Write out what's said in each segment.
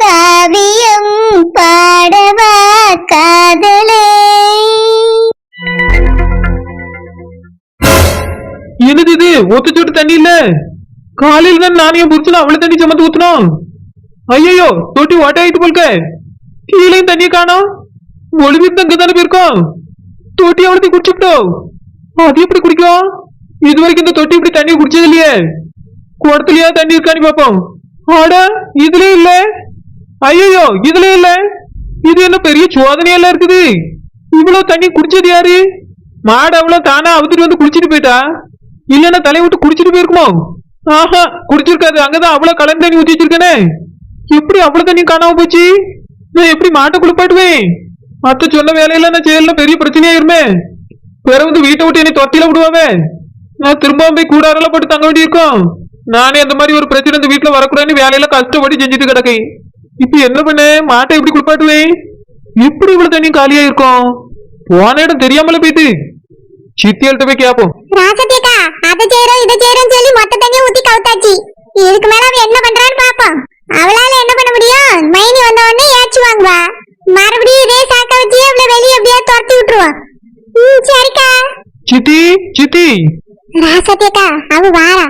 காவியம் பாடவா காதலே. என்னது இது? ஒத்து சொட்டு தண்ணி இல்ல? காலையில தான் நானே புடிச்சு அவ்வளவு தண்ணி சமந்து ஊத்தணும் ஐயோ தொட்டி ஓட்ட ஆயிட்டு போல்க. கீழே தண்ணியை காணோம். ஒளிவிருந்து அங்க தானே போயிருக்கோம். தொட்டி அவ்வளோத்தையும் குடிச்சுட்டோம் அது எப்படி குடிக்கும் இது வரைக்கும் இந்த தொட்டி இப்படி தண்ணி குடிச்சது இல்லையே. குடத்துலயா தண்ணி இருக்கான்னு பார்ப்போம். ஆட இதுலயும் இல்லை. ஐயோ இதுல இல்ல. இது என்ன பெரிய சோதனையெல்லாம் இருக்குது? இவ்வளவு தண்ணி குடிச்சது யாரு? மாடு அவ்வளவு தானா அவுத்துட்டு வந்து குடிச்சிட்டு போயிட்டா? இல்லன்னா தலையை விட்டு குடிச்சிட்டு போயிருக்குமோ? ஆஹா குடிச்சிருக்காது. அங்கதான் அவ்வளவு கலந்து தண்ணி ஊத்தி வச்சிருக்கேனே. எப்படி அவ்வளவு தண்ணி காணாம போச்சு? நான் எப்படி மாட்டை குளிப்பாட்டுவேன்? அத்தை சொன்ன வேலையில நான் செய்யல. பெரிய பிரச்சனையாயிருமே பிற வந்து வீட்டை விட்டு என்னை தொத்தில விடுவாவே? நான் திரும்பவும் போய் கூடாரெல்லாம் போட்டு தங்க வேண்டியிருக்கோம். நானே அந்த மாதிரி ஒரு பிரச்சனை இந்த வீட்டுல வரக்கூடாதுன்னு வேலையில கஷ்டப்பட்டு செஞ்சுட்டு கிடக்கேன். இப்ப என்ன பண்ண? மாட்டை எப்படி குளிப்பாட்டுவேன் எப்படி இவ்வளவு தண்ணி காலியா இருக்கும் போன இடம் தெரியாமல போயிட்டு. சித்தியல்கிட்ட போய் கேப்போம். ராசத்தியக்கா அதை செய்யறோம் இதை செய்யறோம் சொல்லி மொத்த தண்ணியை ஊத்தி கவுத்தாச்சு. இதுக்கு மேல அவ என்ன பண்றான்னு பாப்போம். அவளால என்ன பண்ண முடியும்? மைனி வந்த உடனே ஏச்சு வாங்குவா. மறுபடியும் இதே சாக்க வச்சு அவளை வெளியே எப்படியா துரத்தி விட்டுருவான் ம் சரிக்கா. சித்தி சித்தி. ராசத்தியக்கா அவ வாரா.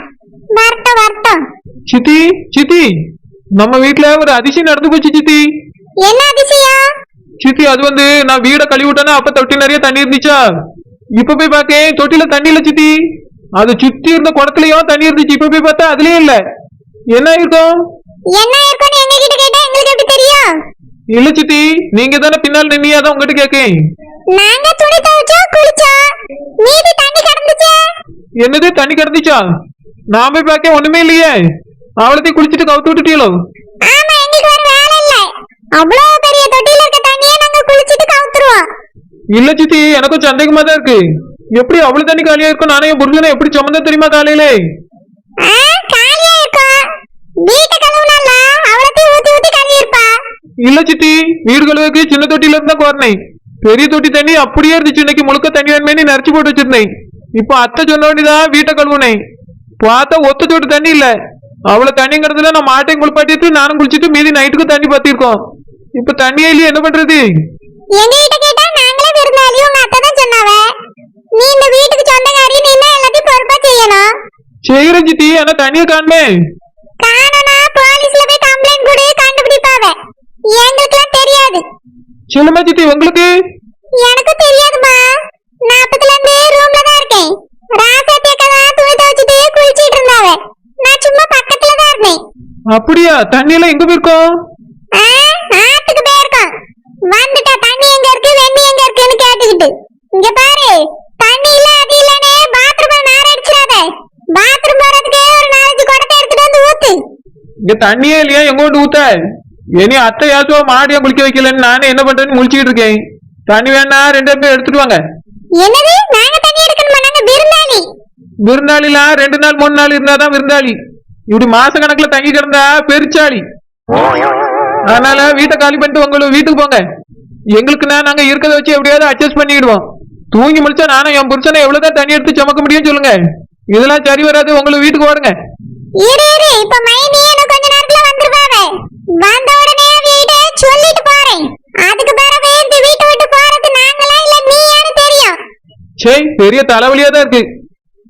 வரட்டும் வரட்டும். சித்தி சித்தி. நம்ம வீட்ல ஒரு அதிசயம் நடந்து போச்சு சித்தி. என்ன அதிசயம்? சித்தி அது வந்து நான் வீட கழுவி விட்டேன்னா அப்ப தொட்டி நிறைய தண்ணி இருந்துச்சா? இப்ப போய் பாக்கேன் தொட்டில தண்ணி இல்ல சித்தி. அது சுத்தி இருந்த குடத்துலயும் தண்ணி இருந்துச்சு இப்ப போய் பார்த்தா அதுலயும் இல்ல. என்ன இருக்கும் என்ன இருக்கும்னு எங்க கிட்ட கேட்டா எங்களுக்கு எப்படி தெரியும்? இல்ல சித்தி. நீங்க தானே பின்னால் அதான் உங்ககிட்ட கேக்கேன். நாங்க துணி துவைச்சோம் குளிச்சோம் மீதி தண்ணி கிடந்துச்சு? என்னது தண்ணி கிடந்துச்சா? நான் போய் பார்க்க ஒண்ணுமே இல்லையே. அவளத்தையும் குளிச்சுட்டு கவுத்து விட்டுட்டீங்களோ ஆமா எங்களுக்கு வேற வேலை இல்ல அவ்வளவு பெரிய தொட்டில இருக்க தண்ணியை நாங்க குளிச்சிட்டு கவுத்துருவோம் இல்ல சித்தி எனக்கும் சந்தேகமா தான் இருக்கு எப்படி அவ்வளவு தண்ணி காலியா இருக்கும் நானே என் புருஷனை எப்படி சுமந்த தெரியுமா காலையிலே ஆ, காலியா இருக்கும் வீட்டை கழுவுனால அவ்வளத்தையும் ஊத்தி ஊத்தி கழுவி இருப்பா இல்ல சித்தி வீடு கழுவுக்கு சின்ன தொட்டில இருந்தா கோரினேன் பெரிய தொட்டி தண்ணி அப்படியே இருந்துச்சு இன்னைக்கு முழுக்க தண்ணி வேணுமே நினைச்சு போட்டு வச்சிருந்தேன் இப்போ அத்தை சொன்ன வேண்டியதான் வீட்டை கழுவுனேன் பார்த்தா ஒத்த சொட்டு தண்ணி இல்ல அவ்வளவு தண்ணிங்கிறதுல நான் மாட்டையும் குளிப்பாட்டிட்டு நானும் குளிச்சிட்டு மீதி நைட்டுக்கு தண்ணி பத்திருக்கோம். இப்ப தண்ணியே இல்லையே என்ன பண்றது? எங்க கிட்ட நாங்களே விருந்தாளி உங்க அத்தை தான் சொன்னாவ. நீ இந்த வீட்டுக்கு சொந்தக்காரி நீ தான் எல்லாத்தையும் பொறுப்பா செய்யணும்? செய்யறேன் சித்தி ஆனா தண்ணியை காணுமே. காணனா போலீஸ்ல போய் கம்ப்ளைண்ட் கொடு கண்டுபிடிப்பாவ. எங்களுக்குலாம் தெரியாது. சொல்லுமா உங்களுக்கு? எனக்கு தெரியாதுமா. நான் அப்பத்துல இருந்து ரூம்ல தான் இருக்கேன் ராசாத்தி அக்கா தான் துணி துவைச்சிட்டு குளிச்சிட்டு இருந்தாவ நான் சும்மா பக்கத்துல தான் இருந்தேன் அப்படியா? தண்ணி எல்லாம் எங்க போயிருக்கோம் ஆத்துக்கு போயிருக்கோம். வந்துட்டா தண்ணி எங்க இருக்கு வெண்ணி எங்க இருக்குன்னு கேட்டுக்கிட்டு. இங்க பாரு தண்ணி இல்ல அது இல்லனே பாத்ரூம்ல நார அடிச்சிடாத. பாத்ரூம் போறதுக்கு ஒரு நாலஞ்சு குடத்தை எடுத்துட்டு வந்து ஊத்து. இங்க தண்ணியே இல்லையா? எங்க கொண்டு ஊத்த? இனி அத்தை யாச்சுவா மாடியா குளிக்க வைக்கலன்னு நானே என்ன பண்றேன்னு முழிச்சுக்கிட்டு இருக்கேன். தண்ணி வேணா ரெண்டு பேரும் எடுத்துட்டு வாங்க. என்னது? நாங்க தண்ணி எடுக்கணுமா? நாங்க விருந்தாளி. விருந்தாளிலாம் ரெண்டு நாள் மூணு நாள் இருந்தாதான் விருந்தாளி. இப்படி மாச கணக்குல தங்கி கிடந்தா பெருச்சாளி. அதனால வீட்டை காலி பண்ணிட்டு உங்களுக்கு வீட்டுக்கு போங்க. எங்களுக்கு நான் நாங்க இருக்கிறத வச்சு எப்படியாவது அட்ஜஸ்ட் பண்ணிடுவோம் தூங்கி முடிச்சா நானும் என் புருஷனை எவ்வளவுதான் தண்ணி எடுத்து சுமக்க முடியும்னு சொல்லுங்க. இதெல்லாம் சரி வராது உங்களுக்கு வீட்டுக்கு ஓடுங்க. இரு இரு இப்ப மைனி இன்னும் கொஞ்ச நேரத்துல வந்துருவாவ வந்த உடனே வீட சொல்லிட்டு போறேன். அதுக்கு பிறகு இந்த வீட்டை விட்டு போறது நாங்களா இல்ல நீயான்னு தெரியும். சரி பெரிய தலைவலியா தான் இருக்கு.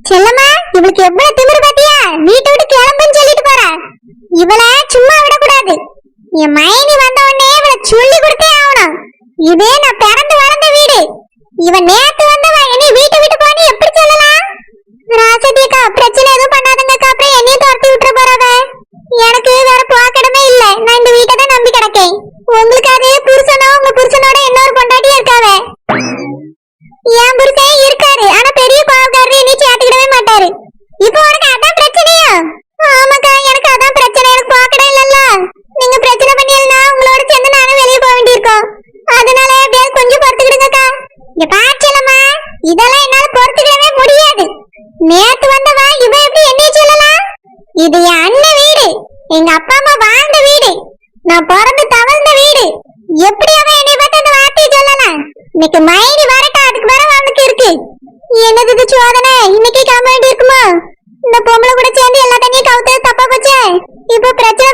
செல்லம்மா இவளுக்கு எவ்வளவு திமிரு பாத்தியா? வீட்டை விட்டு கிளம்புன்னு சொல்லிட்டு போறா. இவள சும்மா விடக்கூடாது. என் மைனி வந்த உடனே இவளை சொல்லி கொடுத்தே ஆகணும். இதே நான் பிறந்து வளர்ந்த வீடு. இவன் நேத்து வந்தவா என்னை வீட்டை விட்டு போனி எப்படி சொல்லலாம்? ராசதியக்கா பிரச்சனை எதுவும் பண்ணாதுங்கக்கா அப்புறம் என்னையும் துரத்தி விட்டுற போறாங்க. எனக்கு வேற போக்கிடமே இங்க பாச்சலம்மா இதெல்லாம் என்னால பொறுத்துக்கிடவே முடியாது. நேத்து வந்தவா இவ எப்படி என்னைய சொல்லலாம்? இது என் அண்ணன் வீடு. எங்க அப்பா அம்மா வாழ்ந்த வீடு. நான் பிறந்து தவழ்ந்த வீடு. எப்படி அவன் என்னை பார்த்து அந்த வார்த்தையை சொல்லலாம்? இன்னைக்கு மைனி வரட்டா அதுக்கு பிறகு அவனுக்கு இருக்கு. என்னது இது சோதனை? இன்னைக்கு கிளம்ப வேண்டி இருக்குமா? இந்த பொம்பளை கூட சேர்ந்து எல்லா தண்ணியும் கவுத்தது தப்பா போச்சே? இப்போ பிரச்சனை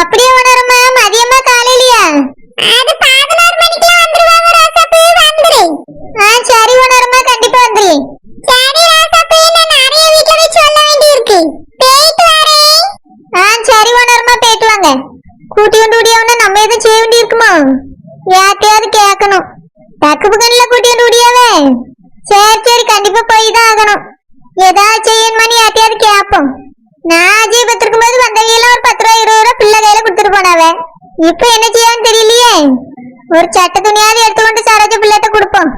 அப்படியே உணருமா மதியமா காலையிலயா அது பதினோரு மணிக்கெல்லாம் வந்துருவாங்க ராசாப்பு. வந்துரு. ஆ சரி உணருமா கண்டிப்பா வந்துரு. சரி ராசாப்பு நான் நிறைய வீட்ல போய் சொல்ல வேண்டியிருக்கு. போயிட்டு வரேன். ஆ சரி உணருமா போயிட்டு வாங்க. கூட்டி வந்து விடியாவுன்னா நம்ம எதுவும் செய்ய வேண்டியிருக்குமா? யார்ட்டையாவது கேட்கணும். டக்கு புகன்ல கூட்டி வந்து விடியாவே சரி சரி கண்டிப்பா போய் தான் ஆகணும். ஏதாவது செய்யணுமான்னு யார்ட்டையாவது கேட்போம். நான் அஜய் பத்திருக்கும் போது வந்தவையெல்லாம் ஒரு பத்து ரூபா இருபது ரூபா பிள்ளை கையில கொடுத்துட்டு போனாவே. இப்ப என்ன செய்யான்னு தெரியலையே. ஒரு சட்ட துணியாவது எடுத்துக்கொண்டு சரோஜ பிள்ளைகிட்ட கொடுப்போம்.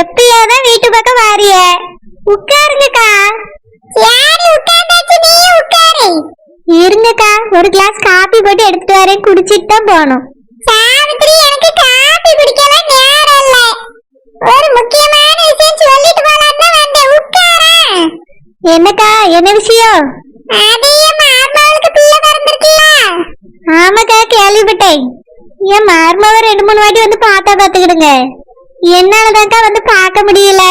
எப்பயாதான் வீட்டு பக்கம் வாரிய? உட்காருங்கக்கா. யாரு உட்கார்ந்தாச்சு நீ உட்காரு. இருங்கக்கா ஒரு கிளாஸ் காபி போட்டு எடுத்துட்டு வரேன். குடிச்சிட்டு தான் போகணும். சாவித்ரி எனக்கு காபி குடிக்கவே நேரம் இல்ல. ஒரு முக்கியமான விஷயம் சொல்லிட்டு போலாம் தான் வந்தேன். என்னக்கா என்ன விஷயம்? அதே மார்மாவுக்கு பிள்ளை பிறந்திருக்குல்ல. ஆமாக்கா கேள்விப்பட்டேன். என் மார்மாவை ரெண்டு மூணு வாட்டி வந்து பார்த்தா பார்த்துக்கிடுங்க. என்னாலதான்க்கா வந்து பார்க்க முடியல.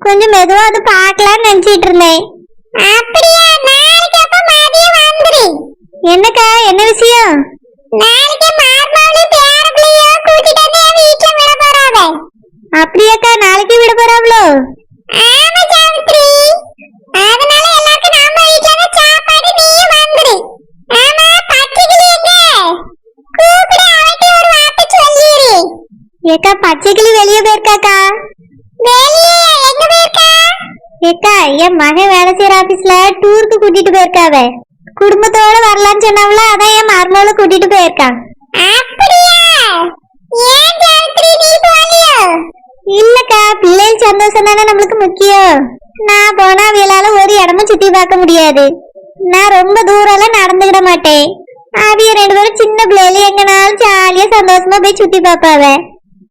கொஞ்சம் மெதுவா வந்து பார்க்கலாம்னு நினைச்சிட்டு இருந்தேன். அப்படியா? நாளைக்கு அப்ப மதியம் வந்துரு. என்னக்கா? என்ன விஷயம்? நாளைக்கு மார்மாவளையும் பேர பிள்ளையும் கூட்டிட்டு வந்து என் வீட்ல விட போறாவ அப்படியாக்கா? நாளைக்கு விட போறாவளோ ஆமா ஏக்கா பச்சைக்கிளி வெளிய போயிருக்காக்கா? வெளியே? எங்க போயிருக்கா? ஏக்கா என் மகன் வேலை செய்யற ஆபீஸ்ல டூருக்கு கூட்டிட்டு போயிருக்காவ குடும்பத்தோட வரலாம்னு சொன்னாவல அதான் என் மருமகளை கூட்டிட்டு போயிருக்கான். இல்லக்கா பிள்ளைகள் சந்தோஷம் தானே நம்மளுக்கு முக்கியம். நான் போனா அவியலால ஒரு இடமும் சுத்தி பார்க்க முடியாது. நான் ரொம்ப தூரம்லாம் நடந்துக்கிட மாட்டேன். அவிய ரெண்டு பேரும் சின்ன பிள்ளைல எங்கனாலும் ஜாலியா சந்தோஷமா போய் சுத்தி பார்ப்பாவ.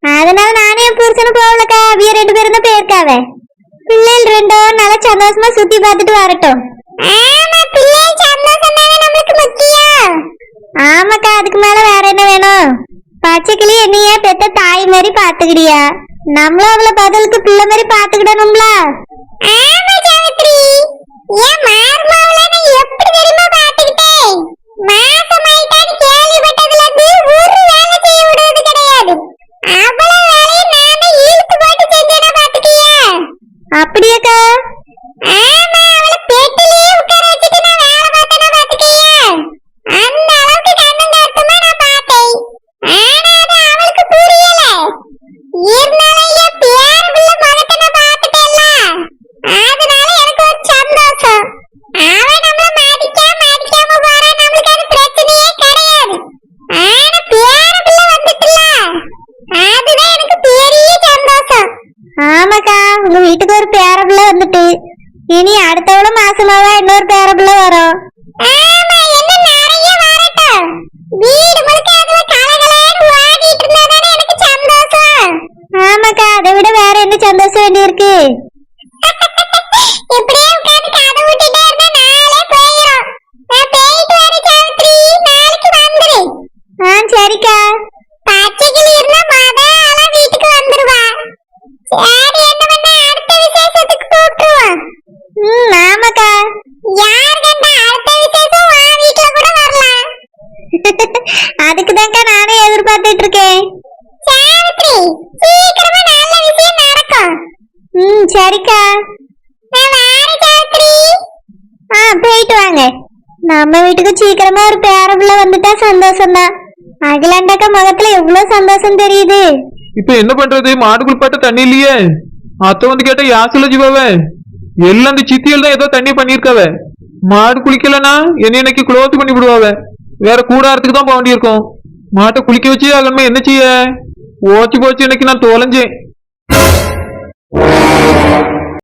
அதனால நானே என் போகலக்கா. அவிய ரெண்டு பேரும் தான் போயிருக்காவ. பிள்ளைகள் ரெண்டும் நல்லா சந்தோஷமா சுத்தி பார்த்துட்டு வரட்டும். ஆமாக்கா அதுக்கு மேல வேற என்ன வேணும்? பச்சை கிளி என்னைய பெத்த தாய் மாதிரி பாத்துக்கிடியா நம்மளும் அவளை பதிலுக்கு பிள்ளை மாதிரி பாத்துக்கிடணும்ல நம்ம வீட்டுக்கு சீக்கிரமா ஒரு பேர பிள்ளை வந்துட்டா சந்தோஷம் தான் அகிலாண்டாக்கா எவ்வளவு சந்தோஷம் தெரியுது. இப்ப என்ன பண்றது? மாடு குளிப்பாட்ட தண்ணி இல்லையே. அத்தை வந்து கேட்டா யாசில ஜீவாவே. எல்லாம் அந்த சித்தியில் ஏதோ தண்ணி பண்ணியிருக்காவ. மாடு குளிக்கலன்னா என்ன இன்னைக்கு பண்ணி விடுவாவ. வேற கூடாரத்துக்கு தான் போக வேண்டியிருக்கும். மாட்டை குளிக்க வச்சு ஆகணுமா என்ன செய்ய ஓச்சு போச்சு இன்னைக்கு நான் தொலைஞ்சேன்